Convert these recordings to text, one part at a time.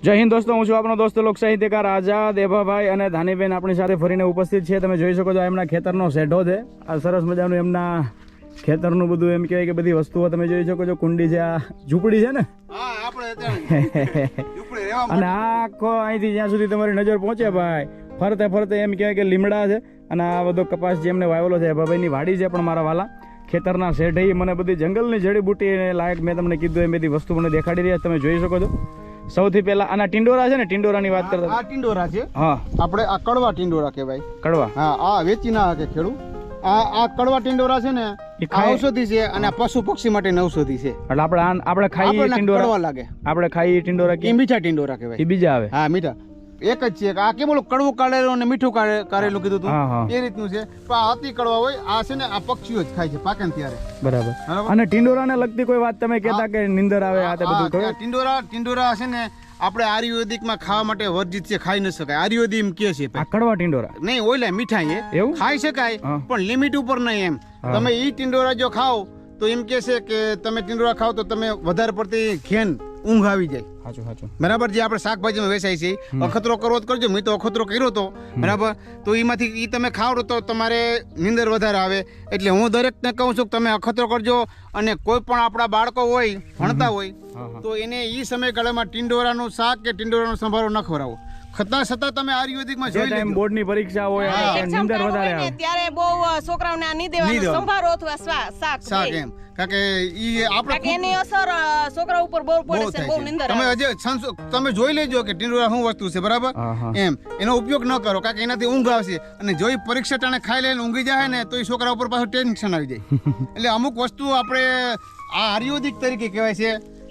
જય હિન્દ દોસ્તો હું છું આપણો દોસ્ત લોક સાહિત્યકાર આઝાદ દેભાભાઈ અને ધાનીબેન આપણી સાથે ફરીને ઉપસ્થિત છે. તમે જોઈ શકો છો એમના ખેતરનો શેઢો છે. આ સરસ મજાનું એમના ખેતરનું બધું એમ કહેવાય કે બધી વસ્તુઓ તમે જોઈ શકો છો. કુંડી છે આ ઝૂંપડી છે ને? અને આ આખો અહીંથી જ્યાં સુધી તમારી નજર પહોંચે ભાઈ ફરતે ફરતે એમ કહેવાય કે લીમડા છે અને આ બધો કપાસ જે એમને વાવેલો છે ભાઈની વાડી છે પણ મારા વાલા. ખેતરના શેઢે મને બધી જંગલની જડીબુટી લાયક મેં તમને કીધું એ બધી વસ્તુ મને દેખાડી રહ્યા તમે જોઈ શકો છો. સૌથી પહેલા આના ટિંડોરા છે ને ટિંડોરાની વાત કરતા આ ટિંડોરા છે? હા. આપણે આ કડવા ટિંડોરા કહેવાય. કડવા? હા આ વેચી ના શકે ખેડૂત આ આ કડવા ટિંડોરા છે ને ઔષધિ છે અને પશુ પક્ષી માટે ઔષધિ છે. એટલે આપણે આપણે ખાઈ ટિંડોરા. લાગે. આપણે ખાઈ ટિંડોરા કે મીઠા ટિંડોરા કહેવાય. એ બીજા આવે. હા મીઠા. એક જ છે. આ કેમ ઓલું કડવું કાઢેલું અને મીઠું કાઢે- કાઢેલું કીધું. તું? એ રીતનું છે. પણ આ અતિ કડવા હોય. આ છે ને આ પક્ષીઓ જ ખાય છે પાકે ત્યારે. બરાબર. અને ટિંડોરાને લગતી કોઈ વાત તમે કહેતા કે નિંદર આવે આ બધું ટિંડોરા ટીંડોરા છે ને આપણે આયુર્વેદિકમાં ખાવા માટે વર્જિત છે ખાઈ ન શકાય. આયુર્વેદિક એમ કે છે કડવા ટિંડોરા? નહીં ઓઈલા મીઠાઈ એવું? ખાઈ શકાય પણ લિમિટ ઉપર નહીં એમ. તમે ઈ ટિંડોરા જો ખાઓ તો એમ કે છે કે તમે ટિંડોરા ખાઓ તો તમે વધારે પડતી ઘેન ઊંઘ આવી જાય. સાચું સાચું. બરાબર જે આપણે શાકભાજીમાં વેચાય છે અખતરો કરવો જ કરજો મેં તો અખતરો કર્યો તો. બરાબર? તો એમાંથી એ તમે ખાવડો તો તમારે નીંદર વધારે આવે. એટલે હું દરેકને કહું છું કે તમે અખતરો કરજો અને કોઈ પણ આપણા બાળકો હોય ભણતા હોય તો એને એ સમયગાળામાં ટીંડોરાનું શાક કે ટીંડોરાનો સંભારો ન ખવડાવો. છતાં છતાં તમે આયુર્વેદિકમાં જોઈ ટાઈમ લેજો. બોર્ડની પરીક્ષા હોય નિંદર વધારે આવે. ત્યારે બહુ છોકરાઓને આ નહીં દેવાનું. સંભારો અથવા શાક શાક એમ. કારણ કે ઈ આપણે એની અસર છોકરા ઉપર બહુ પડે છે બહુ નિંદર તમે અજે તમે જોઈ લેજો કે ટીંડોરા શું વસ્તુ છે બરાબર? એમ. એનો ઉપયોગ ન કરો કારણ કે એનાથી ઊંઘ આવશે. અને જો ઈ પરીક્ષા ટાણે ખાઈ લઈને ઊંઘી જાય ને તો એ છોકરા ઉપર પાછું ટેન્શન આવી જાય. એટલે અમુક વસ્તુ આપણે આ આયુર્વેદિક તરીકે કહેવાય છે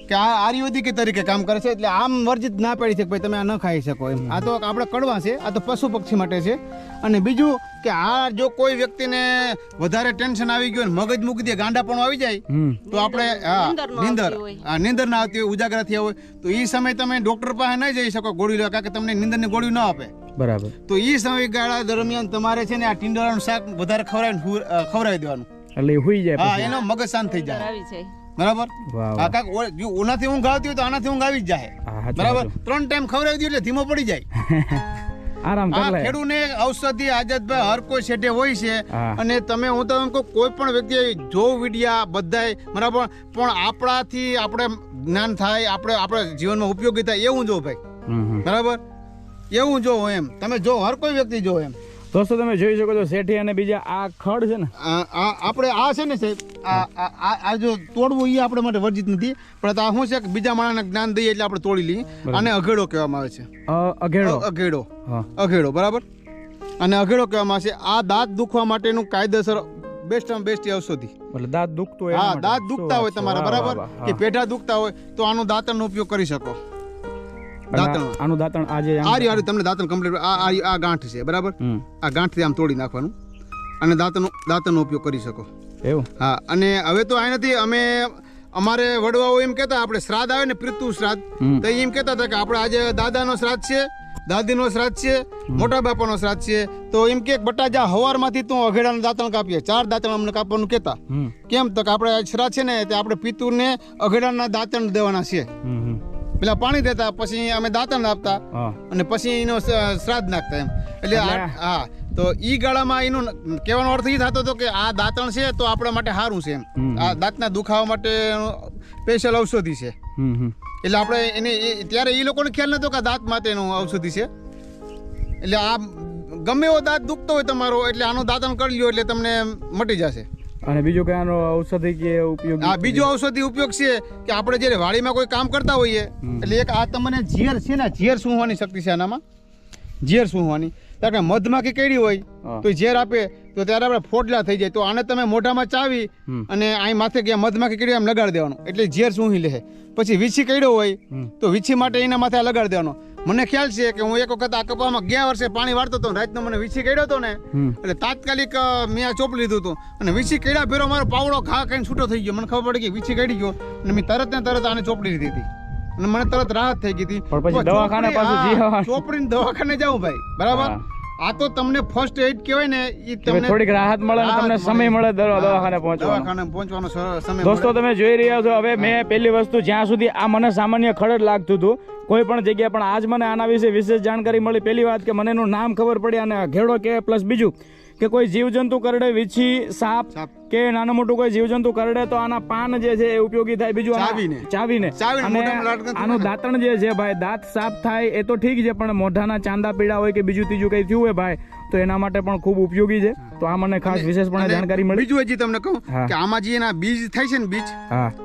કે આ આયુર્વેદિક તરીકે કામ કરે છે એટલે આમ વર્જિત ના પાડી છે કે ભાઈ તમે આ ન ખાઈ શકો એમ. આ તો આપણે કડવા છે આ તો પશુ પક્ષી માટે છે. અને બીજું કે આ જો કોઈ વ્યક્તિને વધારે ટેન્શન આવી ગયું ને મગજ મૂકી દે ગાંડા પણ આવી જાય તો આપણે હા નીંદર આ નીંદર ના આવતી હોય ઉજાગરા થયા હોય તો એ સમય તમે ડોક્ટર પાસે નહીં જઈ શકો ગોળી લેવા કારણ કે તમને નિંદરની ગોળી ન આપે. બરાબર. તો એ સમયગાળા દરમિયાન તમારે છે ને આ ટીંડોરાનું શાક વધારે ખવડાવીને ખવડાવી દેવાનું. એટલે હોઈ જાય હા એનો મગજ શાંત થઈ જાય. આવી જાય. બરાબર? આ કાક જો ઓનાથી ઊંઘ આવતી હોય તો આનાથી ઊંઘ આવી જ જાય. બરાબર? ત્રણ ટાઈમ ખવડાવી દીધું એટલે ધીમો પડી જાય. આરામ કર લે. ખેડૂને ઔષધિ આઝાદભાઈ હર કોઈ શેઠે હોય છે. અને તમે હું તો એમ કહું કોઈ પણ વ્યક્તિ જો વિડિયા બધાય બરાબર? પણ આપણાથી આપણે જ્ઞાન થાય આપણે આપણે જીવનમાં ઉપયોગી થાય એવું જો ભાઈ. બરાબર? એવું જો એમ. તમે જો હર કોઈ વ્યક્તિ જો એમ. દોસ્તો તમે જોઈ શકો છો શેઠી અને બીજા આ ખડ છે ને. આપણે આ છે ને સાહેબ આ જો તોડવું એ આપણે માટે વર્જિત નથી. પણ આ શું છે કે બીજા માણસને જ્ઞાન દઈએ એટલે આપણે તોડી લઈએ. આને અઘેડો કહેવામાં આવે છે. અઘેડો. અઘેડો. અઘેડો બરાબર? અને અઘેડો કહેવામાં આવે છે. આ દાંત દુખવા માટેનું કાયદેસર બેસ્ટમાં બેસ્ટ ઔષધિ. એટલે દાંત દુખતો હોય હા દાંત દુખતા હોય તમારા બરાબર? કે પેઢા દુખતા હોય તો આનો દાંતણનો ઉપયોગ કરી શકો. અને દાંતણ. આનું દાંતણ આજે આ રહ્યું, આ તમને દાંતણ કમ્પ્લીટ આ આ- ગાંઠ છે બરાબર? આ ગાંઠથી આમ તોડી નાખવાનું. અને દાંતનો દાંતણનો ઉપયોગ કરી શકો. એવું? હા અને હવે તો આ નથી અમે અમારે વડવાઓ એમ કહેતા આપણે શ્રાદ્ધ આવે ને પૃથુ શ્રાદ્ધ. તો એમ કહેતા હતા કે આપણે આજે દાદાનો શ્રાદ્ધ છે દાદીનો શ્રાદ્ધ છે મોટા બાપાનો શ્રાદ્ધ છે. તો એમ કે બટાજા હવારમાંથી તું અઘેડાનું દાંતણ કાપીએ. ચાર દાંતણ અમને કાપવાનું કહેતા. કેમ? તો કે આપણે શ્રાદ્ધ છે ને તે આપણે પિતુને અઘેડાના દાંતણ દેવાના છે. પેલા પાણી દેતા પછી અમે દાંતણ આપતા અને પછી એનો શ્રાદ્ધ નાખતા એમ. એટલે હા. તો ઈ ગાળામાં એનું કહેવાનો અર્થ એ થતો હતો કે આ દાંતણ છે તો આપણા માટે સારું છે એમ. આ દાંતના દુખાવા માટે સ્પેશિયલ ઔષધિ છે. એટલે આપણે એને ત્યારે એ લોકોને ખ્યાલ નતો કે આ દાંત માટેનું ઔષધિ છે. એટલે આ ગમે એવો દાંત દુખતો હોય તમારો એટલે આનું દાંતણ કરી લ્યો એટલે તમને મટી જશે. અને બીજું કઈ આનો ઔષધિ કે ઉપયોગ આ બીજો ઔષધિ ઉપયોગ છે કે આપણે જ્યારે વાડીમાં કોઈ કામ કરતા હોઈએ એટલે એક આ તમને જીયર છે ને જીયર શું હોવાની શક્તિ છે આનામાં? ઝેર સૂંઘવાની. કારણ કે મધમાખી કેડી હોય તો ઝેર આપે તો ત્યારે આપણે ફોડલા થઈ જાય. તો આને તમે મોઢામાં ચાવી અને અહીં માથે ગયા મધમાખી કેડી આમ લગાડી દેવાનું. એટલે ઝેર સૂંઘી લે. પછી વીછી કર્યો હોય તો વીછી માટે એના માથે લગાડી દેવાનો. મને ખ્યાલ છે કે હું એક વખત આ કપામાં ગયા વર્ષે પાણી વાળતો હતો રાતનો મને વીછી કડ્યો હતો ને એટલે તાત્કાલિક મેં આ ચોપ લીધું હતું. અને વીછી કેળા ભેરો મારો પાવડો ઘા ખાઈને છૂટો થઈ ગયો. મને ખબર પડી કે વીછી કાઢી ગયો. અને મેં તરત ને તરત આને ચોપડી લીધી હતી. અને મને તરત રાહત થઈ ગઈ હતી. પણ પછી દવાખાને પાછું ચોપડીને દવાખાને જાઉં ભાઈ બરાબર? આ તો તમને ફર્સ્ટ એડ કહેવાય ને એ તમને થોડીક રાહત મળે અને તમને સમય મળે. મળે દવાખાને પહોંચવાનો. દવાખાને પહોંચવાનો સમય દોસ્તો તમે જોઈ રહ્યા છો હવે મેં પહેલી વસ્તુ જ્યાં સુધી આ મને સામાન્ય ખડડ લાગતું હતું કોઈ પણ જગ્યાએ પણ આજ મને આના વિશે વિશેષ જાણકારી મળી. પહેલી વાત કે મને એનું નામ ખબર પડી અને ઘેડો કે પ્લસ બીજું. કે કોઈ જીવજંતુ કરડે વીછી સાપ. કે નાનું મોટું કોઈ જીવજંતુ કરડે તો આના પાન જે છે એ ઉપયોગી થાય. બીજું ચાવીને. ચાવીને. અને આનું દાંતણ જે છે ભાઈ દાંત સાફ થાય એ તો ઠીક છે પણ મોઢાના ચાંદા પીડા હોય કે બીજું ત્રીજું કંઈ થયું હોય ભાઈ તો એના માટે પણ ખૂબ ઉપયોગી છે. તો આ મને ખાસ વિશેષપણે પણ જાણકારી મળી. બીજું હજી તમને કહું કે આમાં જે એના બીજ થાય છે ને બીજ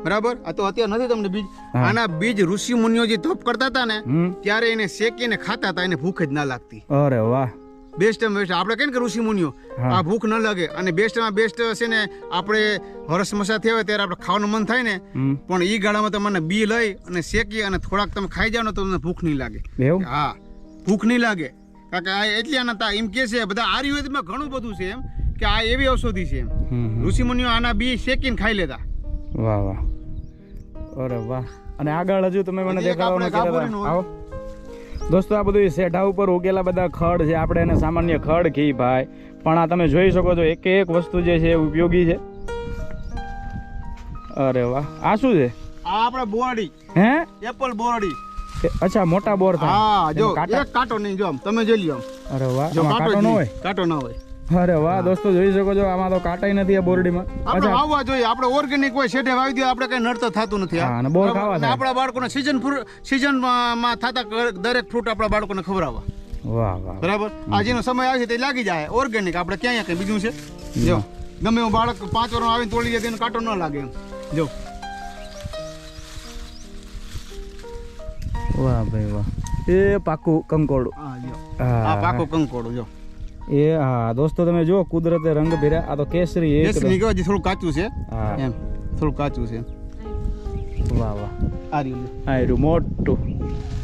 બરાબર? આ તો અત્યારે નથી તમને બીજ. આના બીજ ઋષિ મુનિઓ જે તપ કરતા હતા ને ત્યારે એને શેકીને ખાતા હતા એને ભૂખ જ ના લાગતી. અરે વાહ. બેસ્ટ બેસ્ટ આપણે કહીએ કે ઋષિ મુનિઓ આ ભૂખ ન લાગે. અને બેસ્ટમાં બેસ્ટ છે ને આપણે હરસ મસા થયા હોય ત્યારે આપણે ખાવાનું મન થાય ને પણ એ ગાળામાં તમને બી લઈ અને શેકી અને થોડાક તમે ખાઈ જાવ ને તો તમને ભૂખ નહીં લાગે. હા. ભૂખ નહીં લાગે. કારણ કે આ એટલી આના તા એમ કે છે બધા આયુર્વેદમાં ઘણું બધું છે એમ કે આ એવી ઔષધિ છે એમ. હમ હમ. ઋષિ મુનિઓ આના બી શેકીને ખાઈ લેતા. વાહ વાહ. અરે વાહ. અને આગળ હજુ તમે મને દેખાડવાનું. આવો. દોસ્તો આ બધું શેઢા ઉપર ઉગેલા બધા ખડ છે. આપણે એને સામાન્ય ખડ કી ભાઈ. પણ આ તમે જોઈ શકો છો એક એક વસ્તુ જે છે એ ઉપયોગી છે. અરે વાહ. આ શું છે? આ આપણે બોરડી. હે? એપલ બોરડી. અચ્છા મોટા બોર હા જો એક કાંટો નહીં જો તમે જોઈ લ્યો અરે વાહ કાંટો ન હોય. કાંટો ના હોય. અરે વાહ દોસ્તો જોઈ શકો છો આમાં તો કાટાઈ નથી આ બોરડીમાં. આપણે વાવવા જોઈએ આપણે ઓર્ગેનિક હોય શેઠે વાવી દઈએ આપણે કઈ નડતર થતું નથી હા, અને બોર ખાવા થાય. આપણા બાળકોને સીઝન સીઝનમાં થતા દરેક ફ્રૂટ આપણા બાળકોને ખવડાવવા. વાહ વાહ બરાબર? આજનો સમય સમય છે તે લાગી જાય. ઓર્ગેનિક આપણે ક્યાં કઈ બીજું છે? જો ગમે એવું બાળક પાંચ વર્ષ આવીને તોડી જાય કાંટો ન લાગે એમ. જો. વાહ ભાઈ વાહ. એ પાકું કંકોડું. હા જો હા. આ પાકો કંકોડો જો. એ હા દોસ્તો તમે જો કુદરતે રંગ ભેર્યા. આ તો કેસરી કેસરી એકદમ નીકળે થોડું કાચું છે. હા. એમ થોડું કાચું છે. વાહ વાહ. આ રહ્યું આ રહ્યું મોટું.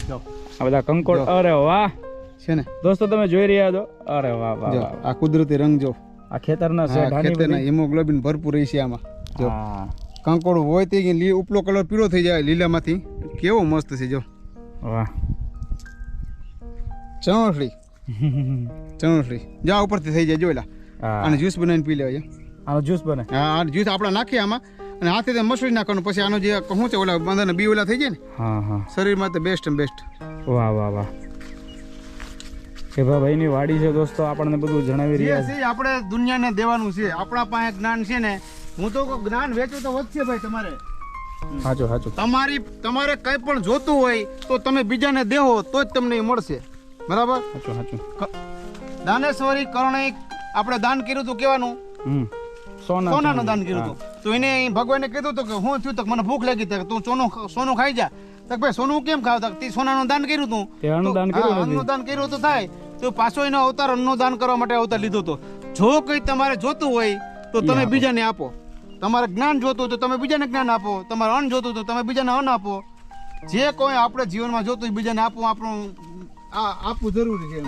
જો. આ બધા કંકોડ અરે વાહ. છે ને? દોસ્તો તમે જોઈ રહ્યા છો? અરે વાહ વાહ જો આ કુદરતી રંગ જો. આ ખેતરના છે ખેતરના હિમોગ્લોબિન ભરપૂર રહી છે આમાં. જો. કંકોડું હોય તે લી- ઉપલો કલર પીળો થઈ જાય લીલામાંથી. કેવો મસ્ત છે જો. વાહ. ચણોસળી ચણોસળી જા ઉપરથી થઈ જાય જોયેલા અને જ્યુસ બનાવીને પી લેવાય આનો જ્યુસ બને. હા આ જ્યુસ આપણે નાખીએ આમાં અને હાથે તે મસળી નાખવાનું પછી આનો જે શું છે ઓલા બંદરના બી ઓલા થઈ જાય ને હા હા. શરીરમાં તો બેસ્ટ બેસ્ટ વાહ વાહ વાહ. કે ભાઈની વાડી છે દોસ્તો આપણને બધું જણાવી રહ્યા છે આપણે દુનિયાને દેવાનું છે. આપણા પાસે જ્ઞાન છે ને હું તો જ્ઞાન વેચું તો વધશે ભાઈ તમારે. સાચું સાચું તમારી તમારે કંઈ પણ જોતું હોય તો તમે બીજાને દેહો તો જ તમને મળશે. બરાબર? સાચું સાચું. દાનેશ્વરી કરણિક આપણે દાન કર્યું હતું કેવાનું? સોના સોનાનું દાન કર્યું હતું. તો એને ભગવાને કીધું હતું કે હું થયું તો મને ભૂખ લાગી તક તું સોનું સોનું ખાઈ જા. તક ભાઈ સોનું કેમ ખાવ? તક તે સોનાનું દાન કર્યું હતું તે અન્નદાન કર્યું હતું થાય. તો પાછો એનો અવતાર અન્નનું દાન કરવા માટે અવતાર લીધો હતો. જો કંઈ તમારે જોતું હોય તો તમે. બીજાને આપો. તમારે જ્ઞાન જોતું તો તમે બીજાને જ્ઞાન આપો. તમારે અન્ન જોતું તો તમે બીજાને અન્ન આપો. જે કોઈ આપણે જીવનમાં જોતું હોય બીજાને આપવું આપણું આ આપવું જરૂરી છે.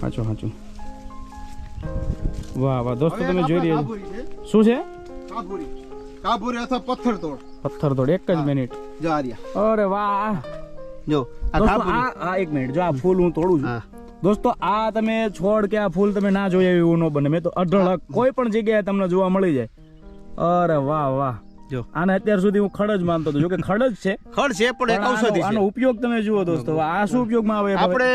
સાચું સાચું વાહ વાહ દોસ્તો તમે જોઈ રહ્યા છો. શું છે? કાબુરી. કાબુરી અથવા પથ્થર તોડ. પથ્થર તોડ એક જ મિનિટ. જો આ રહ્યા. અરે વાહ. જો આ કાબુરી. આ એક મિનિટ જો આ ફૂલ હું તોડું છું. દોસ્તો આ તમે છોડ કે આ ફૂલ તમે ના જોયા એવું ન બને. મેં તો અઢળક કોઈ પણ જગ્યાએ તમને જોવા મળી જાય. અરે વાહ વાહ. જો. આને અત્યાર સુધી હું ખડ જ માનતો હતો. જો કે ખડ જ છે. ખડ છે પણ એક ઔષધિ છે. આનો ઉપયોગ તમે જુઓ દોસ્તો. આ શું ઉપયોગમાં આવે? આપણે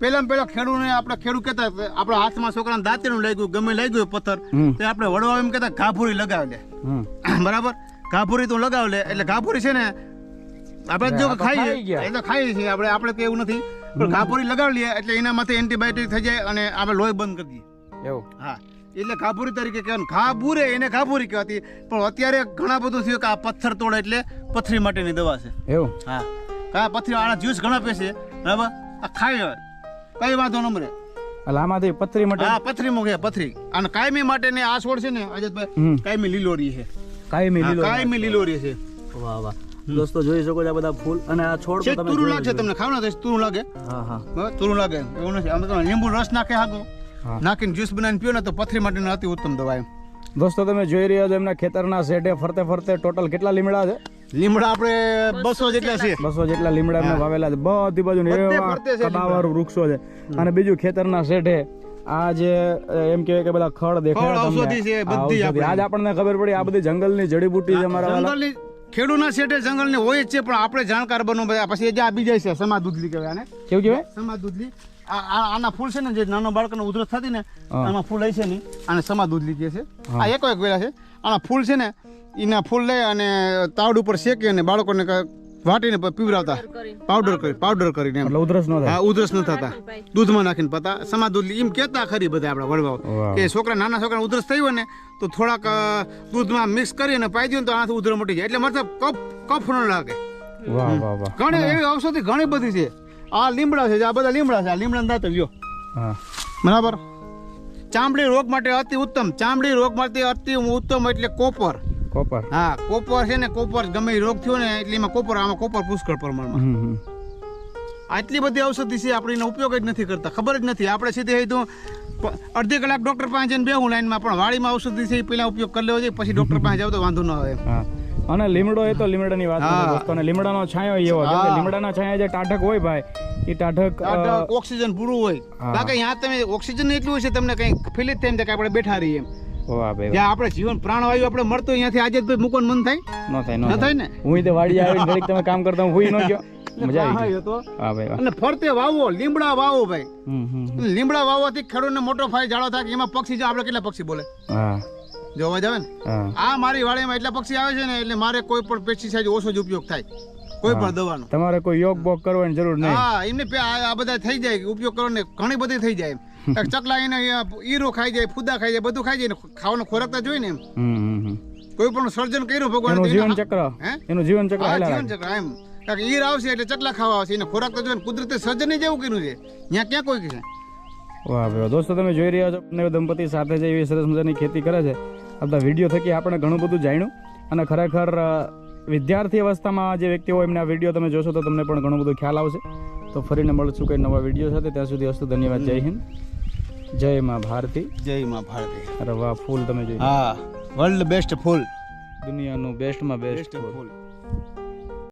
પેલા પેલા ખેડૂને આપણે ખેડૂત કેતા આપણા હાથમાં છોકરાને દાંતેનું લાગ્યું ગમે લાગ્યું પથ્થર તો આપણે વડવા એમ કેતા ઘાભૂરી લગાવી. લે બરાબર? ઘાભૂરી તું લગાવ લે એટલે ઘાભૂરી છે ને આપણે જો ખાઈ ખાઈએ એ તો ખાઈએ છીએ આપણે આપણે તો એવું નથી. પણ ઘાભૂરી લગાવી લઈએ એટલે એનામાંથી એન્ટીબાયોટિક થઈ જાય અને આપણે લોહી બંધ કરી દઈએ. એવું. હા. એટલે ખાબુરી તરીકે કહેવાય ખાબુરે એને ખાબુરી કહેવાતી. પણ અત્યારે ઘણા બધું થયું કે આ પથ્થર તોડે એટલે પથરી માટેની દવા છે. એવું? હા. કા પથરી આના જ્યુસ ઘણા પીશે બરાબર? આ ખાય કઈ વાંધો નમરે એટલે આમાંથી પથરી માટે? હા પથરી મૂકે પથરી. અને કાયમી માટે ને આ છોડ છે ને અજતભાઈ કાયમી લીલોરી છે. કાયમી લીલો કાયમી લીલોરી છે. વાહ વાહ. દોસ્તો જોઈ શકો છો આ બધા ફૂલ અને આ છોડ તમે તુરુ જોઈ લાગશે જ લો. તમને. ખાવ ને તો તુરું લાગે. હા હા. તુરુ લાગે. એવું નથી. આમ તો લીંબુ રસ નાખે હાગો. નાખીને જ્યુસ બનાવીને પીઓ ને તો પથરી માટેની અતિ ઉત્તમ દવા એમ દોસ્તો તમે જોઈ રહ્યા છો એમના ખેતરના શેઢે ફરતે ફરતે ટોટલ કેટલા લીમડા છે? લીમડા આપણે બસો જેટલા છે. બસો જેટલા લીમડા એમને વાવેલા છે. બધી બાજુ એવા કદાવર વૃક્ષો છે. અને બીજું ખેતરના શેઢે આ જે એમ કહેવાય કે બધા ખડ દેખાય ઔષધિ છે, બધી આપણે. આજ આપણને ખબર પડી આ બધી જંગલની જડીબુટી છે મારા વાલા જંગલની ખેડૂના શેઠે જંગલની હોય જ છે પણ આપણે જાણકાર બનવું બધા પછી જે આ બીજા છે સમા દૂધલી કહેવાય આને. કેવું કહેવાય? સમા દૂધલી. આના ફૂલ છે ને જે નાનો બાળકનો ઉધરસ થતી ને આમાં ફૂલ હોય છે ને આને સમા દૂધ કહે છે. આ એકો એક વેલા છે. આના ફૂલ છે ને એના ફૂલ લઈ અને તાવડ ઉપર શેકી અને બાળકોને વાટીને પીવરાવતા પાવડર કરી. પાવડર કરીને એમ. એટલે ઉધરસ ન થાય. હા ઉધરસ ન થતા. દૂધમાં નાખીને પતા. સમા દૂધ એમ કહેતા ખરી બધા આપણા વડવાઓ. કે છોકરા નાના છોકરા ઉધરસ થઈ હોય ને તો થોડાક દૂધમાં મિક્સ કરીને પાઈ દઉં તો આનાથી ઉધર મટી જાય. એટલે મતલબ કફ કફ ન લાગે. વાહ વાહ વાહ. ઘણી એવી ઔષધિ ઘણી બધી છે. આ લીમડા છે આ બધા લીમડા છે આ લીમડા દાંત લ્યો હા. બરાબર? ચામડી રોગ માટે અતિ ઉત્તમ. ચામડી રોગ માટે અતિ ઉત્તમ એટલે કોપર. કોપર. હા કોપર છે ને કોપર ગમે રોગ થયો ને એટલે એમાં કોપર આમાં કોપર પુષ્કળ પ્રમાણમાં. આટલી બધી ઔષધિ છે આપણે એનો ઉપયોગ જ નથી કરતા. ખબર જ નથી. આપણે સીધે તો અડધી કલાક ડોક્ટર પાસે જઈને બેહું લાઈનમાં પણ વાડીમાં ઔષધિ છે એ પહેલા ઉપયોગ કરી લેવો જોઈએ પછી ડોક્ટર પાસે જાવ તો વાંધો ન આવે. હા. અને લીમડો એ તો લીમડાની વાત. દોસ્તો અને લીમડાનો છાંયો એવો કે લીમડાના છાંયા જે ટાઢક હોય ભાઈ એ ટાઢક ઓક્સિજન પૂરું હોય. બાકી અહીંયા તમે ઓક્સિજન એટલું છે તમને કઈ ફીલ જ થાય કે આપણે બેઠા રહીએ એમ. વાહ ભાઈ જ્યાં આપણે જીવન પ્રાણવાયુ આપણે મળતો અહીંયાથી આજે ભાઈ મૂકવાનું મન થાય. ન થાય ન થાય. ને? હું તો વાડી આવી ઘડીક તમે કામ કરતા હું ન ગયો. મજા આવી ગઈ. તો. હા ભાઈ અને ફરતે વાવો લીમડા વાવો ભાઈ. લીમડા વાવવાથી ખેડૂતને મોટો ફાયદો જાળો થાય કે એમાં પક્ષી જો આપણે કેટલા પક્ષી બોલે? હા. જાવે ને? આ મારી વાડીમાં એટલા પક્ષી આવે છે ને એટલે મારે કોઈ પણ પેસ્ટિસાઇડ ઓછો જ ઉપયોગ થાય. કોઈ પણ દવાનો. તમારે કોઈ યોગ બોગ કરવાની જરૂર નહીં. હા એમને આ બધા થઈ જાય ઉપયોગ કરવાને ઘણી બધી થઈ જાય ચકલા એને ઈરો ખાઈ જાય ફુદા ખાઈ જાય બધું ખાઈ જાય ને ખાવાનો ખોરાક તો જોઈએ ને એમ. કોઈ પણ સર્જન કર્યું ભગવાન જીવન ચક્ર. હે? એનું જીવન ચક્ર જીવન ચક્ર એમ. કારણ કે ઈર આવશે એટલે ચકલા ખાવા આવશે એને ખોરાક તો જોઈએ. કુદરતે સર્જન જેવું કર્યું છે. ત્યાં ક્યાં કોઈ છે વાહ ભાઈ દોસ્તો તમે જોઈ રહ્યા છો દંપતી સાથે જે એવી સરસ મજાની ખેતી કરે છે. આ બધા વીડિયો થકી આપણે ઘણું બધું જાણ્યું. અને ખરેખર વિદ્યાર્થી અવસ્થામાં જે વ્યક્તિ હોય એમના વીડિયો તમે જોશો તો તમને પણ ઘણું બધું ખ્યાલ આવશે. તો ફરીને મળશું કંઈ નવા વીડિયો સાથે. ત્યાં સુધી અસ્તુ ધન્યવાદ. જય હિન્દ. જય માં ભારતી. જય માં ભારતી. અરે વાહ ફૂલ તમે જોઈ. હા વર્લ્ડ બેસ્ટ ફૂલ. દુનિયાનું બેસ્ટમાં બેસ્ટ બેસ્ટ ફૂલ.